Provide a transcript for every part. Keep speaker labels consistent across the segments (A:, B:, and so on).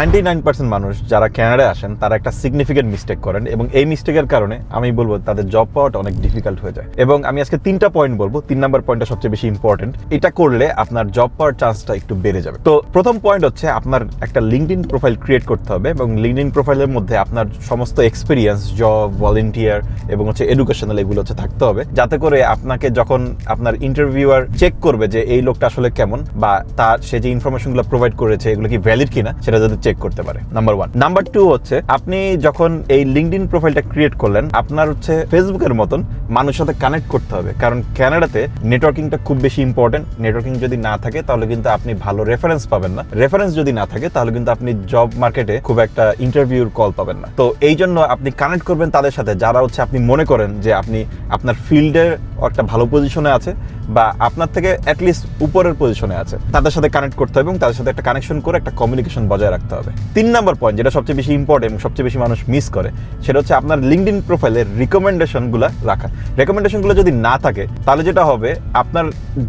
A: Ninety nine percent মানুষ যারা ক্যানাডায় আসেন, তারা একটা সিগনিফিকেন্ট মিস্টেক করেন এবং এই মিস্টেকের কারণে আমি বলব তাদের জব পাওয়াটা অনেক ডিফিকাল্ট হয়ে যায়। এবং আমি আজকে তিনটা পয়েন্ট বলব, তিন নাম্বার পয়েন্টটা সবচেয়ে বেশি ইম্পর্টেন্ট এটা করলে আপনার জব পাওয়ার চান্সটা একটু বেড়ে যাবে। তো প্রথম পয়েন্ট হচ্ছে আপনার একটা লিঙ্কড প্রোফাইল ক্রিয়েট করতে হবে এবং লিঙ্কড প্রোফাইলের মধ্যে আপনার সমস্ত এক্সপিরিয়েন্স জব ভলেন্টিয়ার এবং হচ্ছে এডুকেশনাল এগুলো হচ্ছে থাকতে হবে। যাতে করে আপনাকে যখন আপনার ইন্টারভিউয়ার চেক করবে যে এই লোকটা আসলে কেমন বা তার সে যে ইনফরমেশনগুলো প্রোভাইড করেছে, এগুলো কি ভ্যালিড কিনা, সেটা যাতে চেক করতে পারে নাম্বার ওয়ান নাম্বার টু হচ্ছে, আপনি যখন এই লিঙ্কড প্রোফাইলটা ক্রিয়েট করলেন, আপনার হচ্ছে ফেসবুকের মতন মানুষের সাথে কানেক্ট করতে হবে। কারণ ক্যানাডাতে নেটওয়ার্কিংটা খুব বেশি ইম্পর্টেন্ট নেটওয়ার্কিং যদি না থাকে, তাহলে কিন্তু আপনি ভালো রেফারেন্স পাবেন না। রেফারেন্স যদি না থাকে, তাহলে কিন্তু আপনি জব মার্কেটে খুব একটা ইন্টারভিউর কল পাবেন না। তো এই জন্য আপনি কানেক্ট করবেন তাদের সাথে, যারা হচ্ছে আপনি মনে করেন যে আপনি আপনার ফিল্ডের একটা ভালো পজিশনে আছে বা আপনার থেকে অ্যাটলিস্ট উপরের পজিশনে আছে। তাদের সাথে কানেক্ট করতে হবে এবং তাদের সাথে একটা কানেকশন করে একটা কমিউনিকেশন বজায় রাখতে হবে। তিন নম্বর পয়েন্ট যেটা সবচেয়ে বেশি ইম্পর্টেন্ট সবচেয়ে বেশি মানুষ মিস করে, সেটা হচ্ছে আপনার লিঙ্কড ইন প্রোফাইলের রিকমেন্ডেশনগুলো রাখা। রেকমেন্ডেশনগুলো যদি না থাকে, তাহলে যেটা হবে, আপনার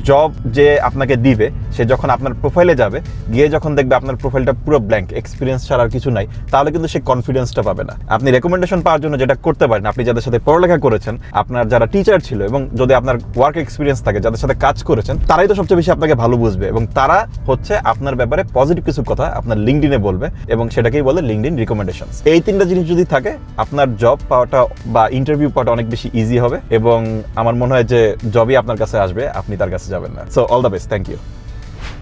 A: জব যে আপনাকে দিবে, সে যখন আপনার প্রোফাইলে যাবে, গিয়ে যখন দেখবে আপনার প্রোফাইলটা পুরো ব্ল্যাঙ্ক এক্সপিরিয়েন্স ছাড়া কিছু নাই, তাহলে কিন্তু সে কনফিডেন্সটা পাবে না। আপনি রেকমেন্ডেশন পাওয়ার জন্য যেটা করতে পারেন, আপনি যাদের সাথে পড়ালেখা করেছেন, আপনার যারা টিচার ছিল এবং যদি আপনার ওয়ার্ক এক্সপিরিয়েন্স থাকে, যাদের সাথে কাজ করেছেন, তারাই তো সবচেয়ে বেশি আপনাকে ভালো বুঝবে এবং তারা হচ্ছে আপনার ব্যাপারে পজিটিভ কিছু কথা আপনার লিঙ্কডিনে বলবে। এবং সেটাকেই বলে লিঙ্কড ইন রিকমেন্ডেশন এই তিনটা জিনিস যদি থাকে, আপনার জব পাওয়াটা বা ইন্টারভিউ পাওয়াটা অনেক বেশি ইজি হবে এবং আমার মনে হয় যে জবই আপনার কাছে আসবে, আপনি তার কাছে যাবেন না। So all the best thank you